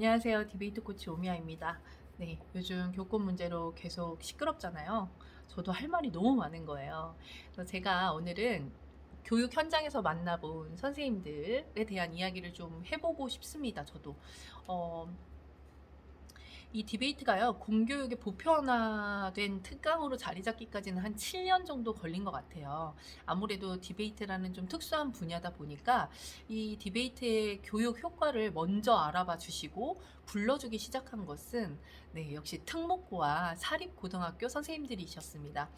안녕하세요. 디베이트 코치 오미아입니다. 네, 요즘 교권 문제로 계속 시끄럽잖아요. 저도 할 말이 너무 많은 거예요. 그래서 제가 오늘은 교육 현장에서 만나본 선생님들에 대한 이야기를 좀 해보고 싶습니다. 저도. 어, 이 디베이트가요, 공교육의 보편화된 특강으로 자리 잡기까지는 한 7년 정도 걸린 것 같아요. 아무래도 디베이트라는 좀 특수한 분야다 보니까 이 디베이트의 교육 효과를 먼저 알아봐 주시고 불러주기 시작한 것은 네, 역시 특목고와 사립고등학교 선생님들이셨습니다.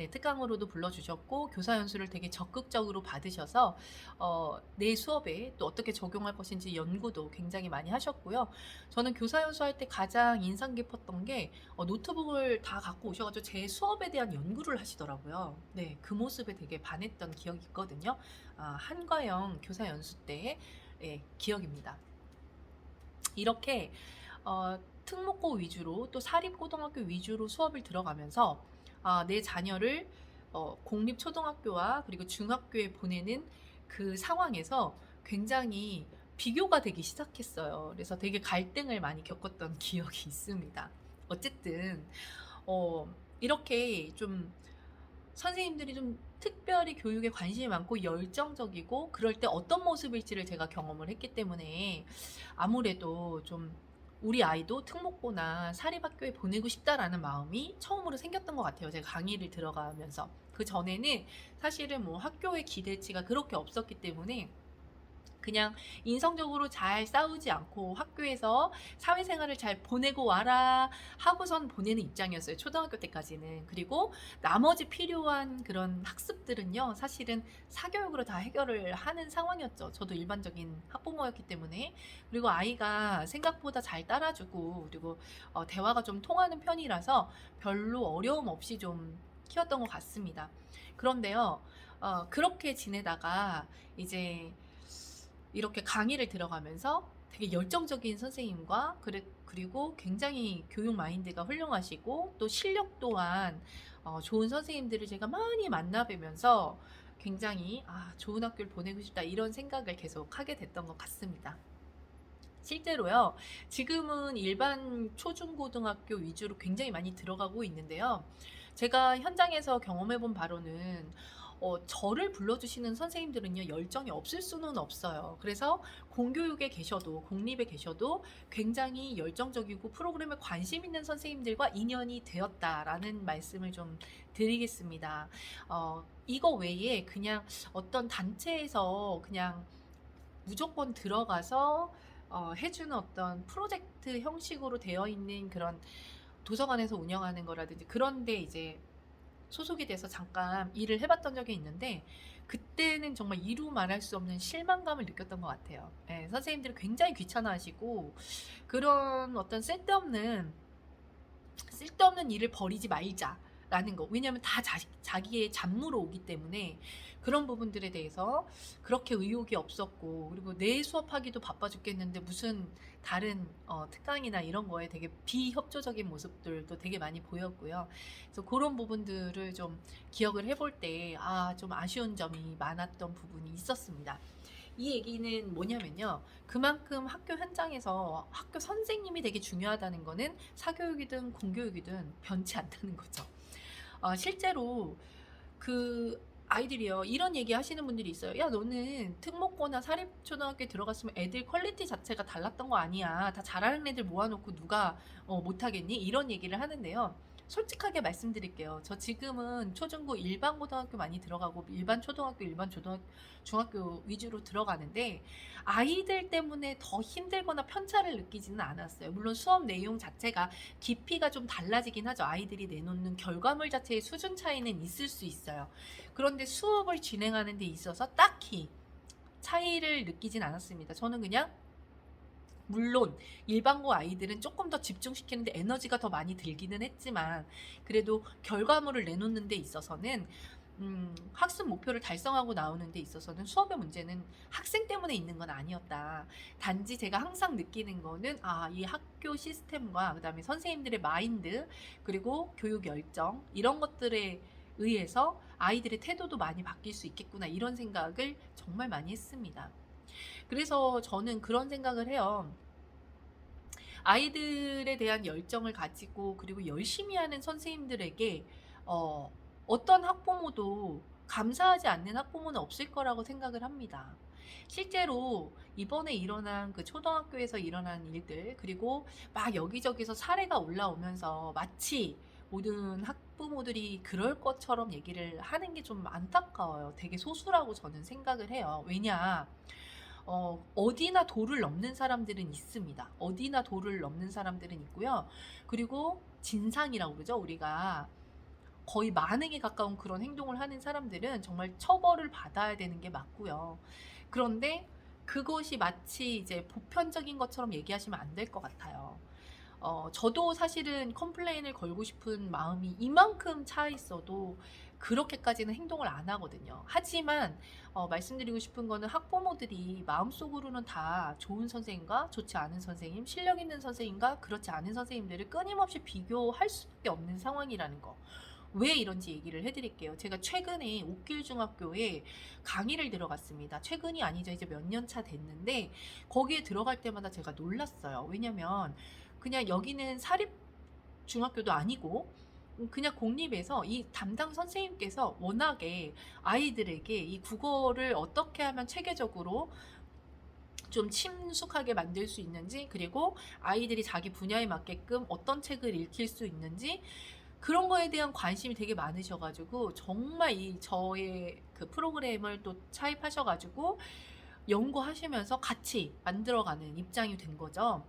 네, 특강으로도 불러주셨고 교사 연수를 되게 적극적으로 받으셔서 어, 내 수업에 또 어떻게 적용할 것인지 연구도 굉장히 많이 하셨고요. 저는 교사 연수할 때 가장 인상 깊었던 게 어, 노트북을 다 갖고 오셔가지고 제 수업에 대한 연구를 하시더라고요. 네, 그 모습에 되게 반했던 기억이 있거든요. 아, 한과영 교사 연수 때의 예, 기억입니다. 이렇게 어, 특목고 위주로 또 사립고등학교 위주로 수업을 들어가면서 아, 내 자녀를 어, 공립 초등학교와 그리고 중학교에 보내는 그 상황에서 굉장히 비교가 되기 시작했어요. 그래서 되게 갈등을 많이 겪었던 기억이 있습니다. 어쨌든 어, 이렇게 좀 선생님들이 좀 특별히 교육에 관심이 많고 열정적이고 그럴 때 어떤 모습일지를 제가 경험을 했기 때문에 아무래도 좀 우리 아이도 특목고나 사립학교에 보내고 싶다라는 마음이 처음으로 생겼던 것 같아요. 제가 강의를 들어가면서. 그 전에는 사실은 뭐 학교의 기대치가 그렇게 없었기 때문에 그냥 인성적으로 잘 싸우지 않고 학교에서 사회생활을 잘 보내고 와라 하고선 보내는 입장이었어요. 초등학교 때까지는. 그리고 나머지 필요한 그런 학습들은요, 사실은 사교육으로 다 해결을 하는 상황이었죠. 저도 일반적인 학부모였기 때문에. 그리고 아이가 생각보다 잘 따라주고, 그리고 어, 대화가 좀 통하는 편이라서 별로 어려움 없이 좀 키웠던 것 같습니다. 그런데요, 어, 그렇게 지내다가 이제 이렇게 강의를 들어가면서 되게 열정적인 선생님과 그리- 그리고 굉장히 교육 마인드가 훌륭하시고 또 실력 또한 어, 좋은 선생님들을 제가 많이 만나뵈면서 굉장히 아, 좋은 학교를 보내고 싶다 이런 생각을 계속 하게 됐던 것 같습니다. 실제로요, 지금은 일반 초중고등학교 위주로 굉장히 많이 들어가고 있는데요. 제가 현장에서 경험해 본 바로는 어, 저를 불러주시는 선생님들은요, 열정이 없을 수는 없어요. 그래서 공교육에 계셔도, 공립에 계셔도 굉장히 열정적이고 프로그램에 관심 있는 선생님들과 인연이 되었다라는 말씀을 좀 드리겠습니다. 어, 이거 외에 그냥 어떤 단체에서 그냥 무조건 들어가서 어, 해주는 어떤 프로젝트 형식으로 되어 있는 그런 도서관에서 운영하는 거라든지 그런데 이제 소속이 돼서 잠깐 일을 해봤던 적이 있는데 그때는 정말 이루 말할 수 없는 실망감을 느꼈던 것 같아요. 예, 선생님들이 굉장히 귀찮아하시고 그런 어떤 쓸데없는 쓸데없는 일을 버리지 말자 라는 거. 왜냐하면 다 자, 자기의 잡무로 오기 때문에 그런 부분들에 대해서 그렇게 의욕이 없었고 그리고 내 수업하기도 바빠 죽겠는데 무슨 다른 어, 특강이나 이런 거에 되게 비협조적인 모습들도 되게 많이 보였고요. 그래서 그런 부분들을 좀 기억을 해볼 때, 아, 좀 아쉬운 점이 많았던 부분이 있었습니다. 이 얘기는 뭐냐면요. 그만큼 학교 현장에서 학교 선생님이 되게 중요하다는 거는 사교육이든 공교육이든 변치 않다는 거죠. 어, 실제로 그 아이들이요 이런 얘기 하시는 분들이 있어요. 야 너는 특목고나 사립초등학교에 들어갔으면 애들 퀄리티 자체가 달랐던 거 아니야. 다 잘하는 애들 모아놓고 누가 어, 못하겠니? 이런 얘기를 하는데요. 솔직하게 말씀드릴게요. 저 지금은 초중고 일반 고등학교 많이 들어가고 일반 초등학교, 일반 초등학교, 중학교 위주로 들어가는데 아이들 때문에 더 힘들거나 편차를 느끼지는 않았어요. 물론 수업 내용 자체가 깊이가 좀 달라지긴 하죠. 아이들이 내놓는 결과물 자체의 수준 차이는 있을 수 있어요. 그런데 수업을 진행하는 데 있어서 딱히 차이를 느끼진 않았습니다. 저는 그냥 물론 일반고 아이들은 조금 더 집중시키는데 에너지가 더 많이 들기는 했지만 그래도 결과물을 내놓는 데 있어서는 음, 학습 목표를 달성하고 나오는 데 있어서는 수업의 문제는 학생 때문에 있는 건 아니었다. 단지 제가 항상 느끼는 거는 아, 이 학교 시스템과 그다음에 선생님들의 마인드 그리고 교육 열정 이런 것들에 의해서 아이들의 태도도 많이 바뀔 수 있겠구나 이런 생각을 정말 많이 했습니다. 그래서 저는 그런 생각을 해요. 아이들에 대한 열정을 가지고 그리고 열심히 하는 선생님들에게 어, 어떤 학부모도 감사하지 않는 학부모는 없을 거라고 생각을 합니다. 실제로 이번에 일어난 그 초등학교에서 일어난 일들 그리고 막 여기저기서 사례가 올라오면서 마치 모든 학부모들이 그럴 것처럼 얘기를 하는 게 좀 안타까워요. 되게 소수라고 저는 생각을 해요. 왜냐, 어, 어디나 도를 넘는 사람들은 있습니다. 어디나 도를 넘는 사람들은 있고요. 그리고 진상이라고 그러죠. 우리가 거의 만행에 가까운 그런 행동을 하는 사람들은 정말 처벌을 받아야 되는 게 맞고요. 그런데 그것이 마치 이제 보편적인 것처럼 얘기하시면 안 될 것 같아요. 어, 저도 사실은 컴플레인을 걸고 싶은 마음이 이만큼 차 있어도 그렇게까지는 행동을 안 하거든요. 하지만 어, 말씀드리고 싶은 거는 학부모들이 마음속으로는 다 좋은 선생님과 좋지 않은 선생님, 실력 있는 선생님과 그렇지 않은 선생님들을 끊임없이 비교할 수밖에 없는 상황이라는 거. 왜 이런지 얘기를 해드릴게요. 제가 최근에 옥길중학교에 강의를 들어갔습니다. 최근이 아니죠. 이제 몇 년 차 됐는데 거기에 들어갈 때마다 제가 놀랐어요. 왜냐면 그냥 여기는 사립 중학교도 아니고 그냥 공립에서 이 담당 선생님께서 워낙에 아이들에게 이 국어를 어떻게 하면 체계적으로 좀 친숙하게 만들 수 있는지 그리고 아이들이 자기 분야에 맞게끔 어떤 책을 읽힐 수 있는지 그런 거에 대한 관심이 되게 많으셔가지고 정말 이 저의 그 프로그램을 또 차입하셔가지고 연구하시면서 같이 만들어가는 입장이 된 거죠.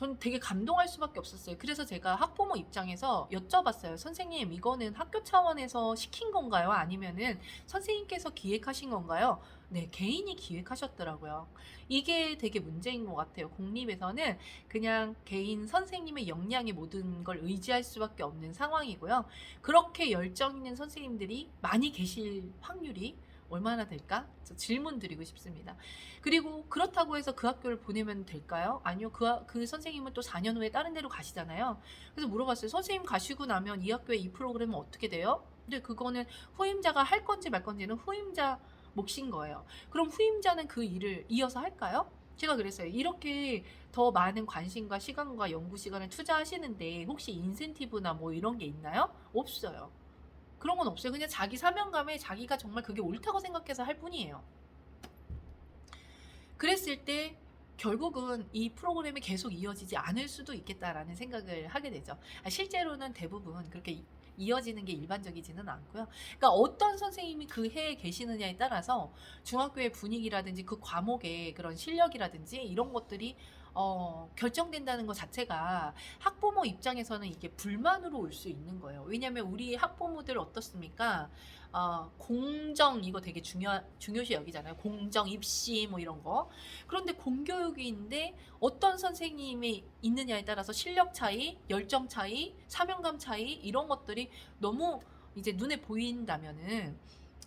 전 되게 감동할 수밖에 없었어요. 그래서 제가 학부모 입장에서 여쭤봤어요. 선생님, 이거는 학교 차원에서 시킨 건가요? 아니면은 선생님께서 기획하신 건가요? 네, 개인이 기획하셨더라고요. 이게 되게 문제인 것 같아요. 공립에서는 그냥 개인 선생님의 역량의 모든 걸 의지할 수밖에 없는 상황이고요. 그렇게 열정 있는 선생님들이 많이 계실 확률이 얼마나 될까? 저 질문 드리고 싶습니다. 그리고 그렇다고 해서 그 학교를 보내면 될까요? 아니요. 그, 하- 그 선생님은 또 4년 후에 다른 데로 가시잖아요. 그래서 물어봤어요. 선생님 가시고 나면 이 학교의 이 프로그램은 어떻게 돼요? 근데 그거는 후임자가 할 건지 말 건지는 후임자 몫인 거예요. 그럼 후임자는 그 일을 이어서 할까요? 제가 그랬어요. 이렇게 더 많은 관심과 시간과 연구 시간을 투자하시는데 혹시 인센티브나 뭐 이런 게 있나요? 없어요. 그런 건 없어요. 그냥 자기 사명감에 자기가 정말 그게 옳다고 생각해서 할 뿐이에요. 그랬을 때 결국은 이 프로그램이 계속 이어지지 않을 수도 있겠다라는 생각을 하게 되죠. 아, 실제로는 대부분 그렇게 이- 이어지는 게 일반적이지는 않고요. 그러니까 어떤 선생님이 그 해에 계시느냐에 따라서 중학교의 분위기라든지 그 과목의 그런 실력이라든지 이런 것들이 어, 결정된다는 것 자체가 학부모 입장에서는 이게 불만으로 올 수 있는 거예요. 왜냐하면 우리 학부모들 어떻습니까? 어, 공정 이거 되게 중요 중요시 여기잖아요. 공정 입시 뭐 이런 거. 그런데 공교육인데 어떤 선생님이 있느냐에 따라서 실력 차이, 열정 차이, 사명감 차이 이런 것들이 너무 이제 눈에 보인다면은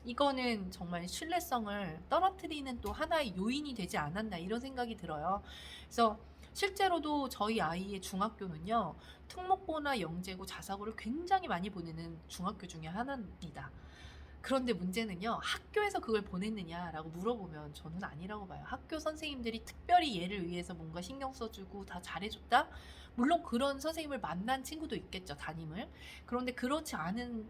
이거는 정말 신뢰성을 떨어뜨리는 또 하나의 요인이 되지 않았나 이런 생각이 들어요. 그래서 실제로도 저희 아이의 중학교는요 특목고나 영재고 자사고를 굉장히 많이 보내는 중학교 중에 하나입니다. 그런데 문제는요 학교에서 그걸 보냈느냐라고 물어보면 저는 아니라고 봐요. 학교 선생님들이 특별히 얘를 위해서 뭔가 신경 써주고 다 잘해줬다. 물론 그런 선생님을 만난 친구도 있겠죠 담임을. 그런데 그렇지 않은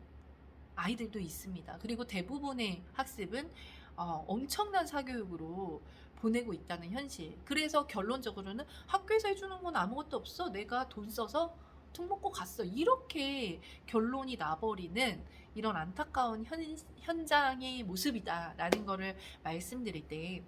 아이들도 있습니다. 그리고 대부분의 학습은 어, 엄청난 사교육으로 보내고 있다는 현실. 그래서 결론적으로는 학교에서 해주는 건 아무것도 없어. 내가 돈 써서 특목고 갔어. 이렇게 결론이 나버리는 이런 안타까운 현, 현장의 모습이다라는 거를 말씀드릴 때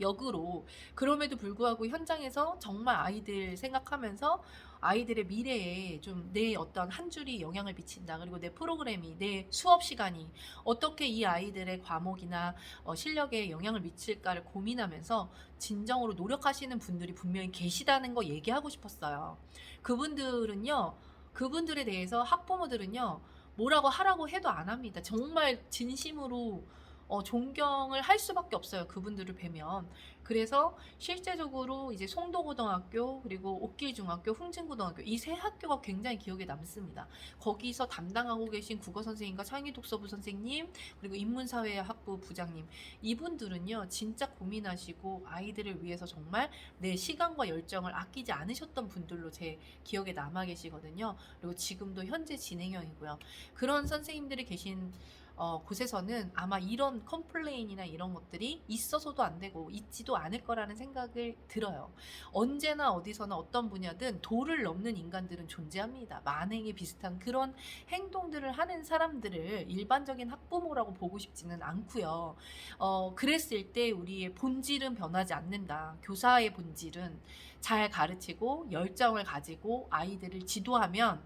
역으로 그럼에도 불구하고 현장에서 정말 아이들 생각하면서 아이들의 미래에 좀 내 어떤 한 줄이 영향을 미친다. 그리고 내 프로그램이 내 수업 시간이 어떻게 이 아이들의 과목이나 어, 실력에 영향을 미칠까를 고민하면서 진정으로 노력하시는 분들이 분명히 계시다는 거 얘기하고 싶었어요. 그분들은요, 그분들에 대해서 학부모들은요, 뭐라고 하라고 해도 안 합니다. 정말 진심으로 어, 존경을 할 수밖에 없어요. 그분들을 뵈면. 그래서 실제적으로 이제 송도고등학교 그리고 옥길중학교, 흥진고등학교 이 세 학교가 굉장히 기억에 남습니다. 거기서 담당하고 계신 국어 선생님과 창의독서부 선생님 그리고 인문사회학부 부장님 이분들은요 진짜 고민하시고 아이들을 위해서 정말 내 시간과 열정을 아끼지 않으셨던 분들로 제 기억에 남아 계시거든요. 그리고 지금도 현재 진행형이고요. 그런 선생님들이 계신 어, 곳에서는 아마 이런 컴플레인이나 이런 것들이 있어서도 안 되고 있지도 않을 거라는 생각을 들어요. 언제나 어디서나 어떤 분야든 도를 넘는 인간들은 존재합니다. 만행에 비슷한 그런 행동들을 하는 사람들을 일반적인 학부모라고 보고 싶지는 않고요. 어, 그랬을 때 우리의 본질은 변하지 않는다. 교사의 본질은 잘 가르치고 열정을 가지고 아이들을 지도하면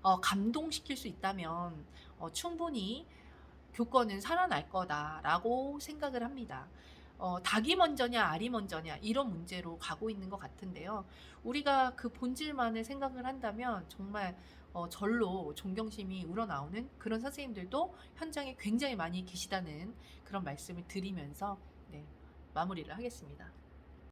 어, 감동시킬 수 있다면 어, 충분히 교권은 살아날 거다라고 생각을 합니다. 어, 닭이 먼저냐 알이 먼저냐 이런 문제로 가고 있는 것 같은데요. 우리가 그 본질만을 생각을 한다면 정말 어, 절로 존경심이 우러나오는 그런 선생님들도 현장에 굉장히 많이 계시다는 그런 말씀을 드리면서 네, 마무리를 하겠습니다.